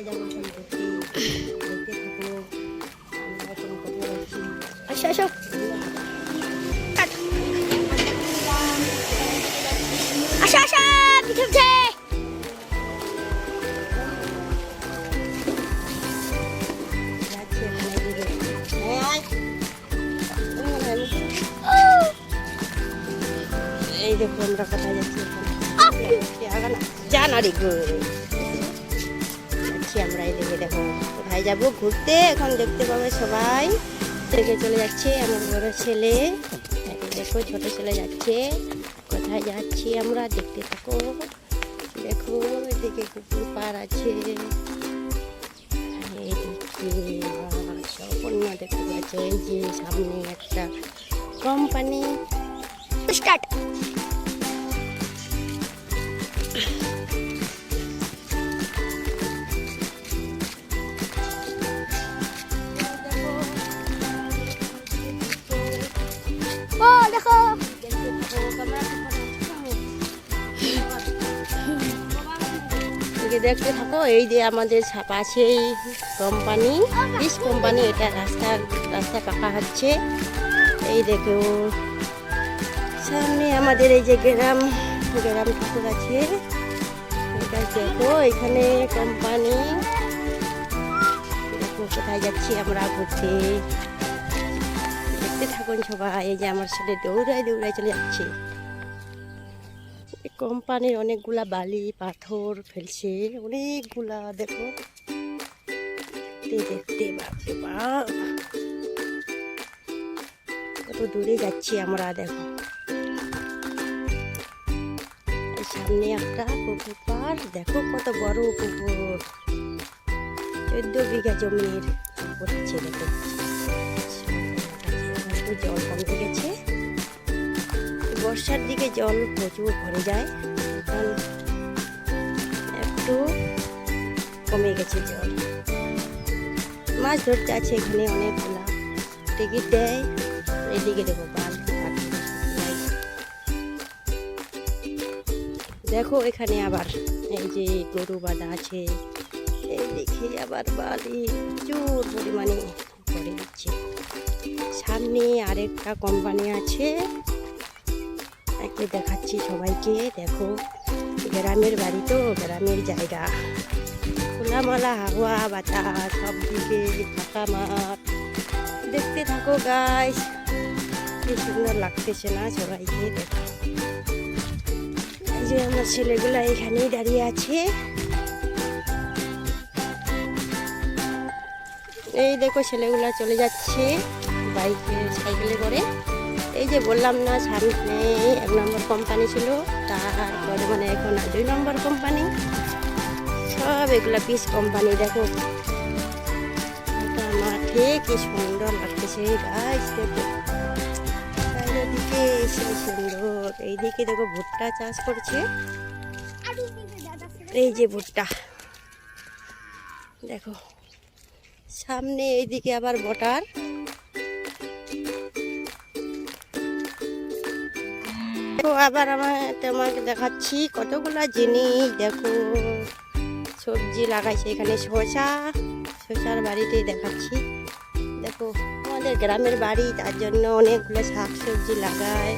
কোথায় যাব এখন ঘুরতে দেখতে থাকো আমরা এখন কোথায় যাচ্ছি আসো আসো কাট। আসো আসো পিঠে পিঠে যাচ্ছি এখন এদিকে হ্যাঁ আয়। এই দেখো আমরা কোথায় যাচ্ছি এখন যা না রে গো যাচ্ছি আমরা এদিকে, দেখো। কোথায় যাব? ঘুরতে। এখন দেখতে পাবে সবাই। থেকে চলে যাচ্ছে আমার বড় ছেলে। দেখো, ছোট ছেলে যাচ্ছে। কোথায় যাচ্ছি আমরা? দেখতে থাকো। দেখো, এদিকে কুকুর পার আছে। সম্পূর্ণ দেখতে পাচ্ছে এই যে সামনে একটা কোম্পানি। স্টার্ট এদিকে দেখতে থাকো, এই যে আমাদের পাশেই কোম্পানি ফিস কোম্পানি এটা রাস্তা রাস্তা পাকা হচ্ছে। এই দেখো, সামনে আমাদের এই যে গ্রাম গ্রাম ঠাকুর আছে। এটা দেখো, এখানে কোম্পানি কোথায় যাচ্ছি আমরা ঘুরতে। দেখতে থাকুন সবাই, এই যে আমার ছেলে দৌড়ায় দৌড়ায় চলে যাচ্ছে। কোম্পানির অনেকগুলা বালি, পাথর ফেলছে অনেকগুলা, দেখো। দেখতে কত দূরে যাচ্ছি আমরা, দেখো। সামনে একটা পুকুর পার, দেখো কত বড় পুকুর। চোদ্দ বিঘা জমির হচ্ছে দেখো। জল কমতে গেছে। বর্ষার দিকে জল প্রচুর ভরে যায় একটু কমে গেছে জল। মাছ ধরতে আছে এখানে অনেকগুলা। টিকিট দেয়, এদিকে দেখো দেখো এখানে আবার এই যে গরু বাঁধা আছে এই দেখে আবার বালি প্রচুর পরিমাণে করে দিচ্ছে। সামনে আরেকটা কোম্পানি আছে। একে দেখাচ্ছি সবাইকে। দেখো, গ্রামের বাড়ি তো, গ্রামের জায়গা। খোলামালা হাওয়া, বাতাস সব দিকে ফাঁকা মাঠ। দেখতে থাকো গাছ কি সুন্দর লাগতেছে না সবাইকে, দেখো। যে আমার ছেলেগুলা এখানেই দাঁড়িয়ে আছে। এই দেখো, ছেলেগুলা চলে যাচ্ছে বাইকে, সাইকেলে করে। এই যে বললাম না সামনে এক নম্বর কোম্পানি ছিল, তারপরে মানে এখন আর দুই নম্বর কোম্পানি সব এগুলা পিস কোম্পানি দেখো। মাঠে কি সুন্দর লাগতেছে গাছ দেখো। সে সুন্দর। এইদিকে দেখো ভুট্টা চাষ করছে। এই যে ভুট্টা। দেখো, সামনে এইদিকে আবার বটার তো আবার আমার তোমাকে দেখাচ্ছি কতগুলা জিনিস। দেখো, সবজি লাগাইছে এখানে শসা। শসার বাড়িতেই দেখাচ্ছি। দেখো, আমাদের গ্রামের বাড়ি, তার জন্য অনেকগুলো শাক সবজি লাগায়।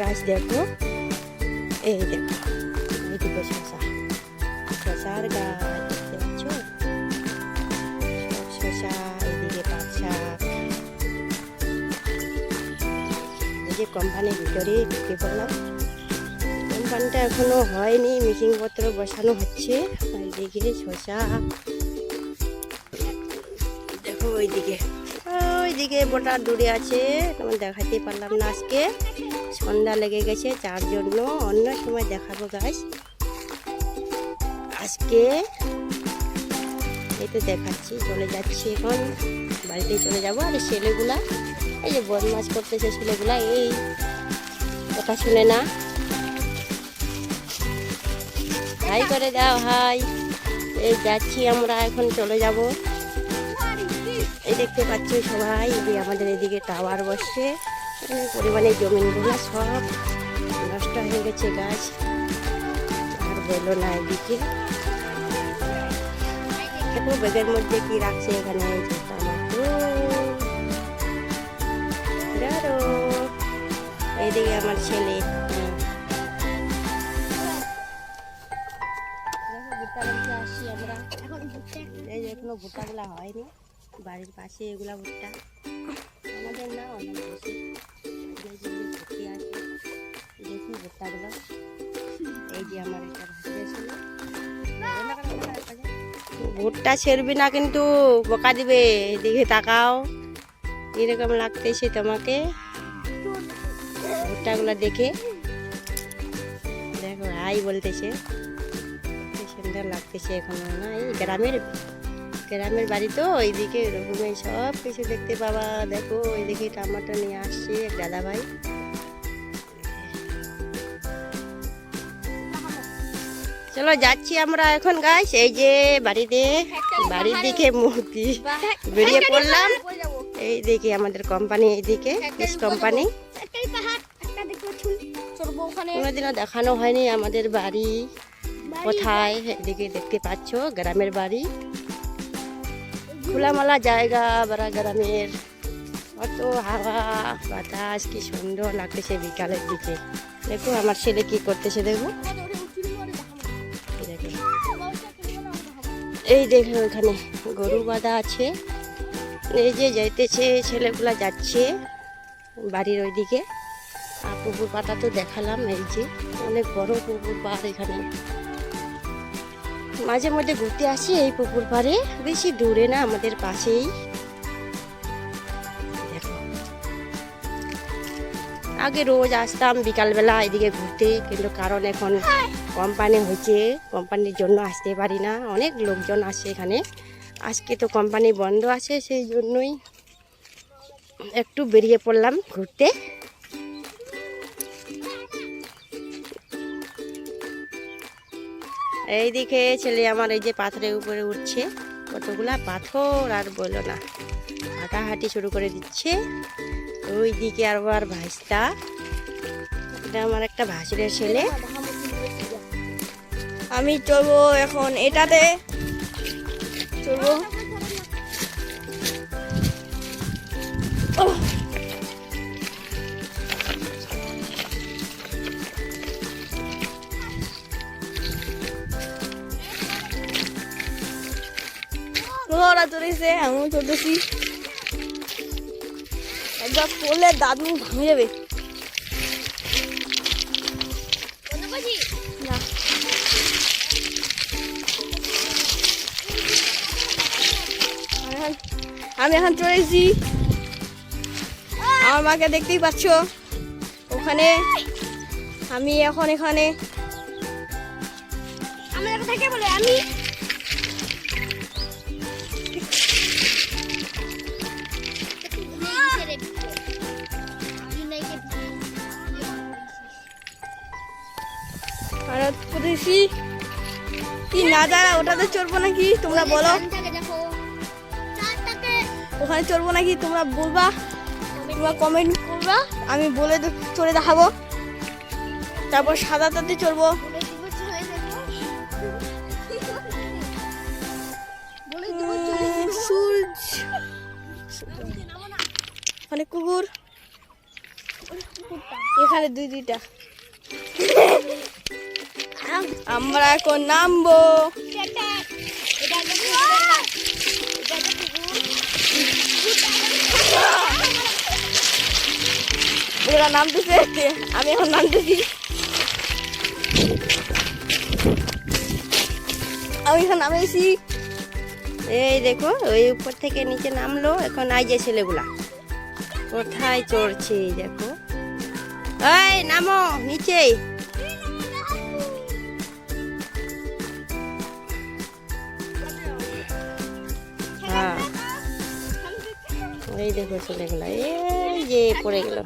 গাছ দেখো, এই দেখো এইদিকে শসা। শসার গাছ। যে কোম্পানির ভিতরে ঢুকে পড়লাম। কোম্পানিটা এখনও হয়নি মিটিং পত্র বসানো হচ্ছে। ওইদিকে শসা। দেখো ওইদিকে। ওইদিকে বোটা দূরে আছে, তোমার দেখাতে পারলাম না আজকে। সন্ধ্যা লেগে গেছে যার জন্য, অন্য সময় দেখাবো গাছ আজকে এই তো দেখাচ্ছি, চলে যাচ্ছি এখন। বাড়িতে চলে যাব আর ছেলেগুলা এই যে বদমাস করতেছে ছেলেগুলা, এই কথা শুনে না। হাই করে দাও, হাই। এই যাচ্ছি আমরা, এখন চলে যাব। এই দেখতে পাচ্ছি সবাই যে আমাদের এদিকে টাওয়ার বসছে। পরিমাণে জমিনগুলো সব নষ্ট হয়ে গেছে গাছ। আর বলো না এদিকে। দেখো ব্যাগের মধ্যে কি রাখছে এখানে? এইদিকে আমার ছেলে বাড়িতে আমরা এই যে এখনও ভুট্টাগুলো হয়নি বাড়ির পাশে এগুলা ভুট্টা আমাদের না অন্য বেশি ভর্তি আছে দেখি ভুট্টাগুলো এই যে আমার এটা ভুট্টা ছেড়বি না কিন্তু বকা দিবে এদিকে তাকাও। এরকম লাগতেছে তোমাকে। ভুট্টাগুলো দেখে। দেখো হাই বলতেছে সুন্দর লাগতেছে এখন। না এই গ্রামের গ্রামের বাড়ি তো ওইদিকে এরকমই সব কিছু দেখতে পাবা। দেখো ওইদিকে টমাটো নিয়ে আসছে এক দাদা ভাই চলো যাচ্ছি আমরা এখন গাছ এই যে বাড়িতে বাড়ির দিকে মুক্তি বেরিয়ে পড়লাম। এই দিকে আমাদের কোম্পানি এইদিকে কোম্পানি ওখানে? কোনোদিনও দেখানো হয়নি আমাদের বাড়ি। কোথায়? এদিকে দেখতে পাচ্ছ, গ্রামের বাড়ি। খোলামেলা জায়গা, বড়া গ্রামের। কত হাওয়া, বাতাস, কি সুন্দর লাগতেছে বিকালের দিকে। দেখো আমার ছেলে কি করতেছে, দেখো। এই দেখো। এই দেখো এখানে গরু বাঁধা আছে। এই যে যাইতেছে, ছেলেগুলা যাচ্ছে বাড়ির ওইদিকে। আর পুকুর পাটা তো দেখালাম, এই যে অনেক বড় পুকুর পাড় এখানে। মাঝে মধ্যে ঘুরতে আসি এই পুকুর পাড়ে, বেশি দূরে না, আমাদের পাশেই। আগে রোজ আসতাম, বিকালবেলা এদিকে ঘুরতে, কিন্তু কারণ এখন কোম্পানি হয়েছে কোম্পানির জন্য আসতে পারি না। অনেক লোকজন আসে এখানে। আজকে তো কোম্পানি বন্ধ আছে, সেই জন্যই একটু বেরিয়ে পড়লাম ঘুরতে। এইদিকে ছেলে আমার এই যে পাথরের উপরে উঠছে, কতগুলা পাথর আর বলো না। হাঁটাহাঁটি শুরু করে দিচ্ছে। ওই দিকে আর আবার ভাইস্তা। এটা আমার একটা ভাসিরের ছেলে। আমি চলবো এখন এটাতে। চলবো। ওরা চলতেছি একবার পড়লে মুখ ভাঙে যাবে। আমি এখন- আমি এখন চলেছি আমার মাকে দেখতেই পাচ্ছ। ওখানে আমি এখন এখানে। আমি? কি না চড়বো নাকি? তোমরা বলো। ওখানে চড়বো নাকি? তোমরা বলবা। তোমরা কমেন্ট করবা। আমি বলে চড়ে দেখাবো। তারপর সাদাটাতে চড়বো। উম, সূর্য। কুকুর। এখানে দুই দুইটা। আমরা এখন নামবো। ওরা নামতেছে। আমি এখন নামতেছি। আমি এখন নামেছি। এই দেখো, ওই উপর থেকে নিচে নামলো। এখন আই যে ছেলেগুলা। কোথায় চড়ছে দেখো। এই, নামো নিচে এই দেখো ছেলেগুলা, এই যে পড়ে গেল।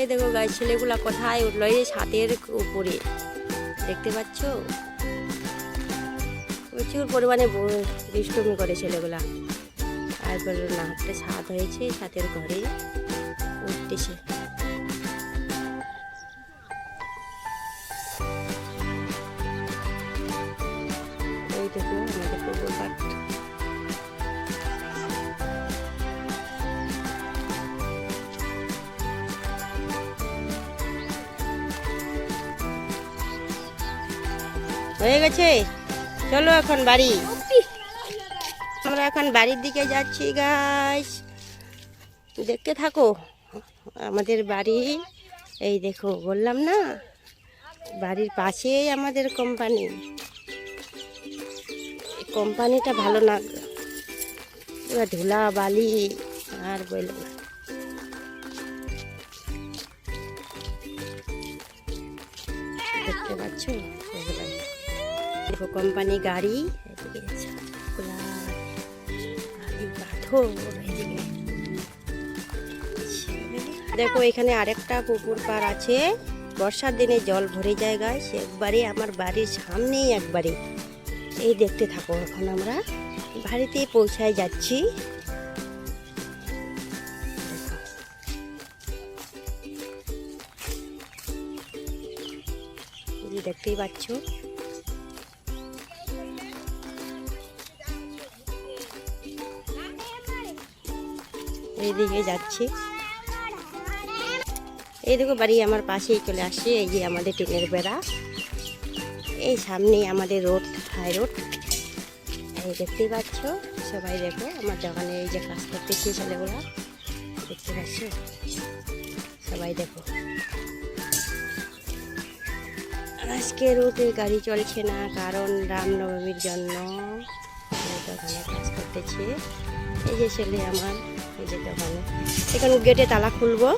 এই দেখো গাছ ছেলেগুলা কোথায় উঠল? এই ছাদের উপরে। দেখতে পাচ্ছ? প্রচুর পরিমাণে দুষ্টুমি করে ছেলেগুলা। তারপর নাকটা ছাদ হয়েছে ছাদের ঘরে উঠতেছে। এই দেখো আমাদের পুকুর পাট হয়ে গেছে? চলো এখন বাড়ি। আমরা এখন বাড়ির দিকে যাচ্ছি গাছ দেখতে থাকো, আমাদের বাড়ি। এই দেখো, বললাম না, বাড়ির পাশেই আমাদের কোম্পানি কোম্পানিটা ভালো না। পুরো ধুলা, বালি, আর বলল না। দেখতে পাচ্ছ। দেখো কোম্পানি গাড়ি, এদিকে দেখো এখানে আরেকটা পুকুর পাড় আছে। বর্ষার দিনে জল ভরে জায়গায় সে একবারে আমার বাড়ির সামনেই একবারে। এই দেখতে থাকো এখন আমরা, বাড়িতে পৌঁছায় যাচ্ছি। দেখতেই পাচ্ছ। এইদিকে যাচ্ছি। এই দেখো বাড়ি আমার পাশেই চলে আসছে, এই যে আমাদের টিনের বেড়া। এই সামনেই আমাদের রোড, হাই রোড। এই দেখতেই পাচ্ছ, সবাই দেখো, আমার দোকানে এই যে কাজ করতেছি ছেলেগুলা দেখতে পাচ্ছ? সবাই দেখো। আজকে রোডে গাড়ি চলছে না, কারণ রামনবমীর জন্য। দোকানে কাজ করতেছি। এই যে ছেলে আমার। এই যে এখন গেটে তালা খুলবো।